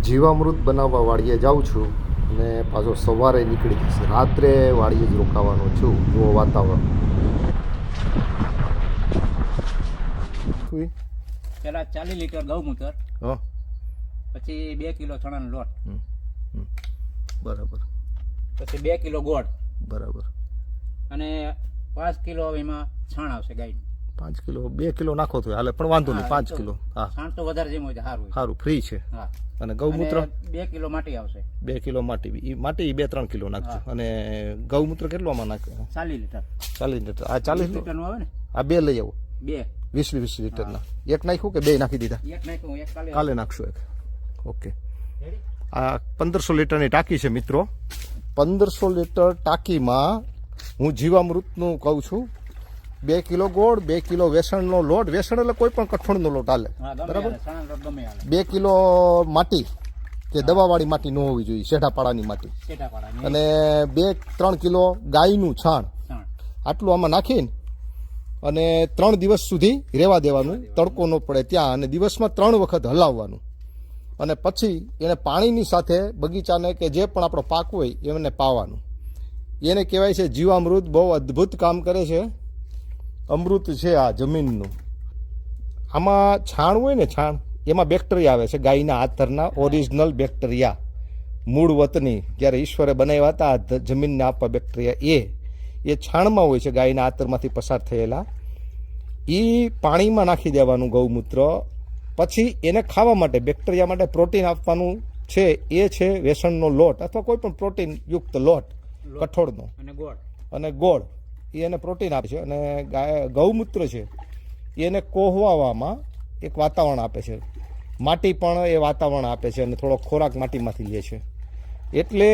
જીવામૃત બનાવવા વાડીએ જાઉં છું અને પાછો સવારે નીકળી જશે રાત્રે વાડીએ જ રોકાવાનો છું જુઓ વાતાવરણ. પેલા ચાલીસ લીટર ગૌમૂત્ર હા. પછી બે કિલો ચણાનો લોટ. બરાબર. પછી બે કિલો ગોળ. બરાબર. અને પાંચ કિલો એમાં છાણ આવશે ગાયનું. પાંચ કિલો બે કિલો નાખો તો હાલે પણ વાંધો નહીં પાંચ કિલો. હા. છાણ તો વધારે જેમ હોય સારું સારું ફ્રી છે. હા. અને ગૌમૂત્ર? બે કિલો માટી આવશે. બે કિલો માટી એ માટી બે ત્રણ કિલો નાખજો. અને ગૌમૂત્ર કેટલામાં નાખે? ચાલીસ લીટર. ચાલીસ લીટર. આ ચાલીસ લીટર? નું આવે ને? આ બે લઈ આવો. બે. વીસ વીસ લીટરના એક નાખ્યું કે બે નાખી દીધા? એક નાખ્યું એક કાલે કાલે નાખશો એક. ઓકે. આ પંદરસો લીટરની ટાંકી છે મિત્રો. પંદરસો લીટર ટાંકીમાં હું જીવામૃતનું કહું છું બે કિલો ગોળ બે કિલો વેસણનો લોટ. વેસણ એટલે કોઈ પણ કઠોળનો લોટ હાલે. બરાબર? બે કિલો માટી કે દવાવાળી માટી ન હોવી જોઈએ શેઢાપાડાની માટી. અને બે ત્રણ કિલો ગાયનું છાણ. છાણ. આટલું આમાં નાખીને અને ત્રણ દિવસ સુધી રહેવા દેવાનું. તડકો ન પડે ત્યાં અને દિવસમાં ત્રણ વખત હલાવવાનું. અને પછી એને પાણીની સાથે બગીચાને કે જે પણ આપણો પાક હોય એને પાવાનું. એને કહેવાય છે જીવામૃત. બહુ અદ્ભુત કામ કરે છે. અમૃત છે આ જમીનનું. આમાં છાણ હોય ને છાણ એમાં બેક્ટેરિયા આવે છે ગાયના આતરના ઓરિજિનલ બેક્ટેરિયા મૂળ વતની જ્યારે ઈશ્વરે બનાવ્યા હતા આ જમીનને આપવા બેક્ટેરિયા એ. એ છાણમાં હોય છે ગાયના આતરમાંથી પસાર થયેલા. એ પાણીમાં નાખી દેવાનું ગૌમૂત્ર. પછી એને ખાવા માટે બેક્ટેરિયા માટે પ્રોટીન આપવાનું છે એ છે વેસણનો લોટ અથવા કોઈ પણ પ્રોટીનયુક્ત લોટ કઠોળનો. અને ગોળ. અને ગોળ. એ એને પ્રોટીન આપે છે અને ગૌમૂત્ર છે, એને કોહવામાં એક વાતાવરણ આપે છે. માટી પણ એ વાતાવરણ આપે છે અને થોડો ખોરાક માટીમાંથી લે છે. એટલે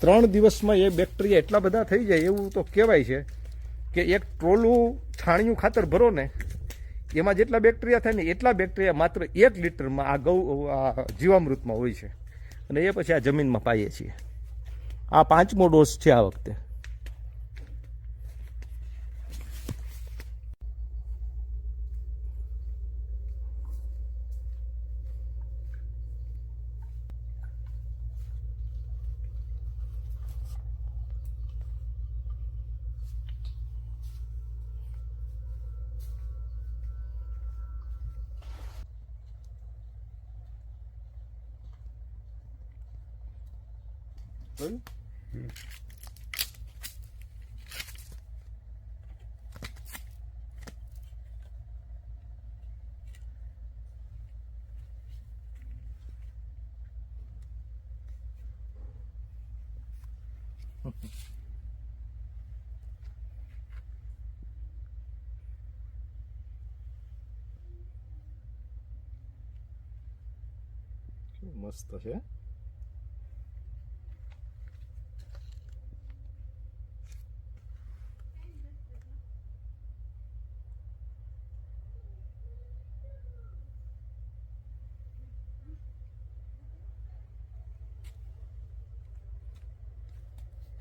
ત્રણ દિવસમાં એ બેક્ટેરિયા એટલા બધા થઈ જાય એવું તો કહેવાય છે કે એક ટ્રોલું છાણિયું ખાતર ભરો ને, એમાં જેટલા બેક્ટેરિયા થાય ને એટલા બેક્ટેરિયા માત્ર એક લીટરમાં આ ગૌ જીવામૃતમાં હોય છે. અને એ પછી આ જમીનમાં પાઈએ છીએ. આ પાંચમો ડોઝ છે આ વખતે. જોયું? કેવું મસ્ત છે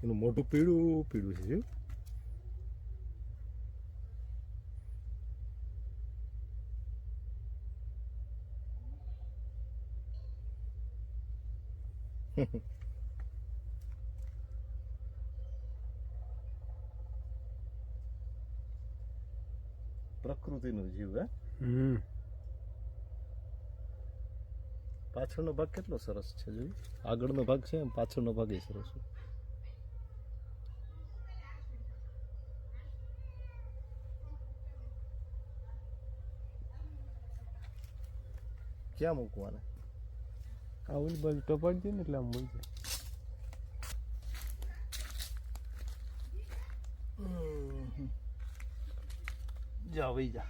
એનું મોટું પીળું પીળું છે જોયું? પ્રકૃતિનો જીવ હે? પાછળનો ભાગ કેટલો સરસ છે જોયું? આગળનો ભાગ છે એમ પાછળનો ભાગ એ સરસ છે. ક્યાં મૂકવાના? આ ઓલી બાજુ ટપાડી દે ને એટલે આમ જાય જા વઈ જા.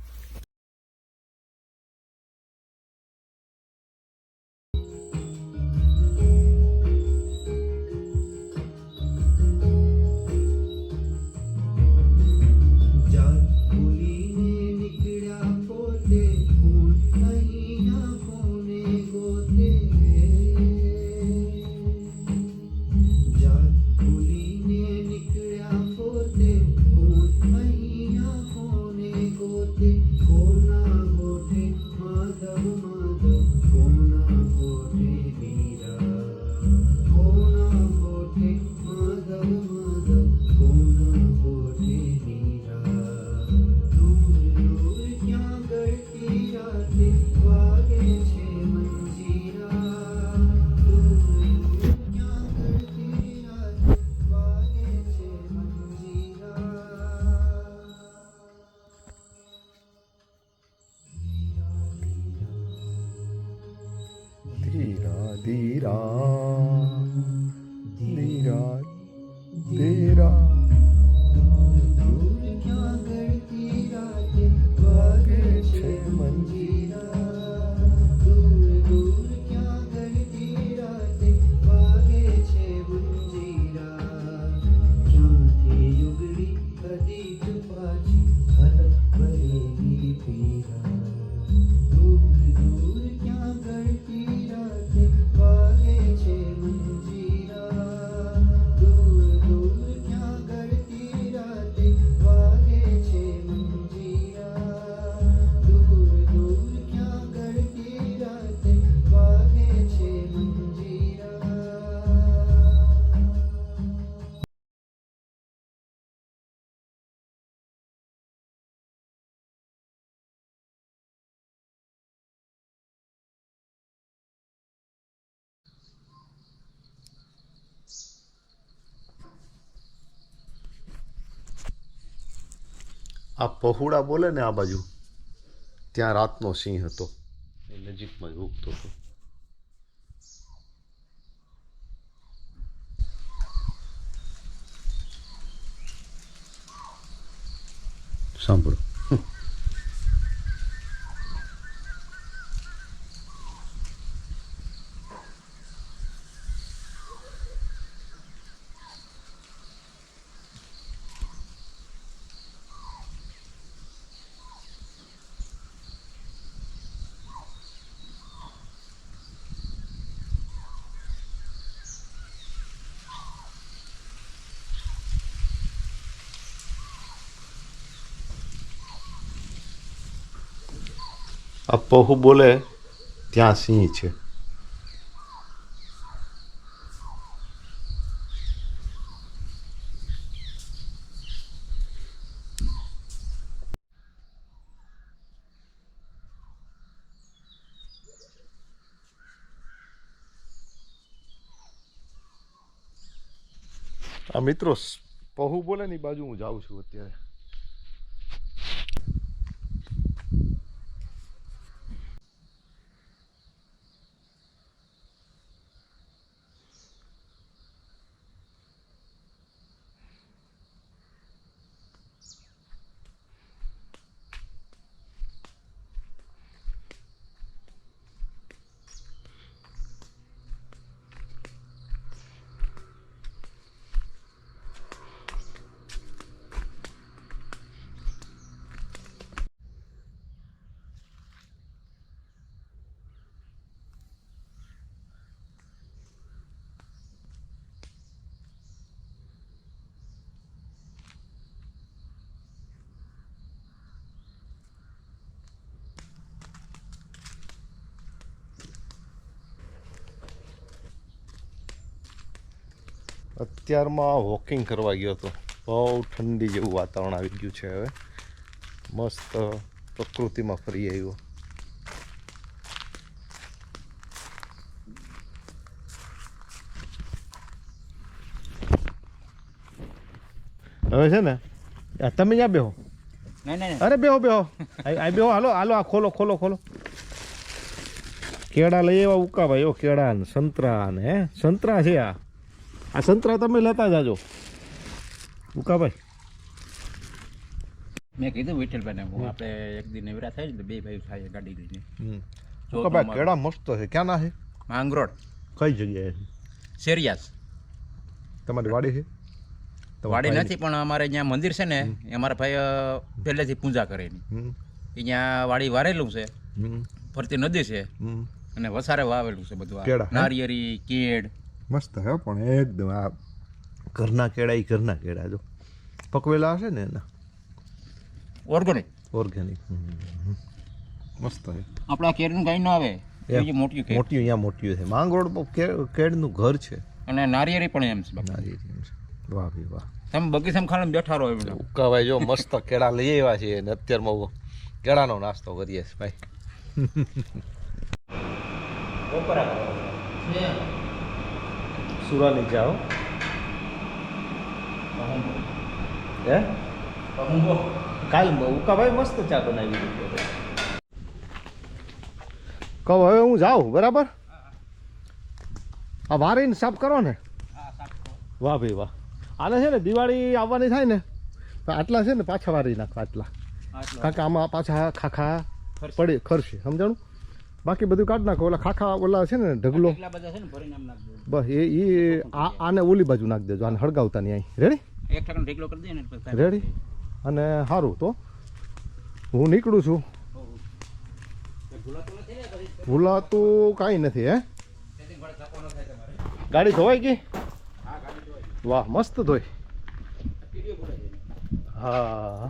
આ પહોળા બોલે ને આ બાજુ. ત્યાં રાતનો સિંહ હતો. એ નજીકમાં જ ઉગતો હતો. સાંભળો. આ પહુ બોલે, ત્યાં સિંહ છે. આ મિત્રો, પહુ બોલે ની બાજુ હું જાઉં છું અત્યારે. અત્યારમાં વોકિંગ કરવા ગયો હતો. બહુ ઠંડી જેવું વાતાવરણ આવી ગયું છે હવે. મસ્ત પ્રકૃતિમાં ફરી આવ્યો. હવે છે ને આ તમે ક્યાં બેહો? અરે બેહો બેહો. આ બેહો હાલો હાલો આ ખોલો ખોલો ખોલો. કેળા લઈ એવા ઉકા ભાઈ કેળા ને સંતરા ને સંતરા છે આ. આ સંતરા તમે લેતા જાજો. ઉકાભાઈ. મેં કીધું વિઠ્ઠલભાઈને આપણે એક દિન નવરા થાય ને બે ભાઈ થાય ગાડી લઈને. ઉકાભાઈ કેળા મસ્ત છે. ક્યાં ના છે? માંગરોળ. કઈ જગ્યાએ શેરિયાસ. તમારી વાડી છે? વાડી નથી પણ અમારે અહીંયા મંદિર છે ને એ અમારા ભાઈ પહેલેથી પૂજા કરે એની હમ, અહીંયા વાડી વારેલું છે ફરતી નદી છે અને વસારે વાવેલું છે બધું? નારિયેરી કેળ મસ્ત હે પણ એકદમ આ ઘરના કેળા એ ઘરના કેળા જો. પકવેલા હશે ને એના? ઓર્ગેનિક ઓર્ગેનિક મસ્ત હે. આપણા કેળનું કાંઈ ન આવે. બીજું મોટી કેળ. મોટી અહીંયા મોટી છે. માંગરોળ કેળનું ઘર છે. અને નારિયેરી પણ એમ છે. નારિયેરી એમ છે. વાહ ભાઈ વાહ. તમે બગીચામાં ખાલી બેઠા રહો એમ ઉકાભાઈ જો મસ્ત કેળા લઈ આવ્યા છે અને અત્યારમાં કેળાનો નાસ્તો કરીએ છીએ ભાઈ. સુરાની જાઓ. હે? કાલ ઉકાભાઈ મસ્ત ચા બનાવી દીધી કહો હવે હું જાઉં બરાબર? આ વારીને સાફ કરો ને. વાહ ભાઈ વાહ. આને છે ને દિવાળી આવવાની થાય ને તો આટલા છે ને પાછા વારી નાખવા આટલા. કારણ કે આમાં પાછા ખાખા પડે ખરશે સમજાણું? બાકી બધું કાઢ નાખો. ઓલા ખાખા ઓલા છે ને ઢગલો. બસ એ એ આ આને ઓલી બાજુ નાખી દેજો. આને હળગાવતા નહીં રેડી એક કરી ને રેડી અને સારું તો. હું નીકળું છું. ભૂલાતું કાંઈ નથી હે? ગાડી ધોવાઈ ગઈ? વાહ મસ્ત ધોઈ. હા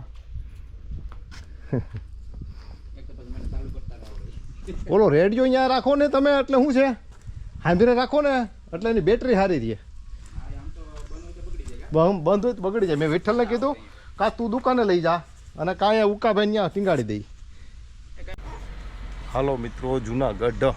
એક તો પછી મને ચાલુ કરતા રહો. ઓલો રેડિયો અહીંયા રાખો ને તમે, એટલે શું છે? હાંભીને રાખો ને, એટલે એની બેટરી સારી રહે. બંધ હોય તો બગડી જાય. મેં વિઠ્ઠલને કીધું, કાં તું દુકાને લઈ જા અને કાંઈ ઉકાભાઈ ત્યાં ટીંગાડી દઈ હાલો મિત્રો, જુનાગઢ.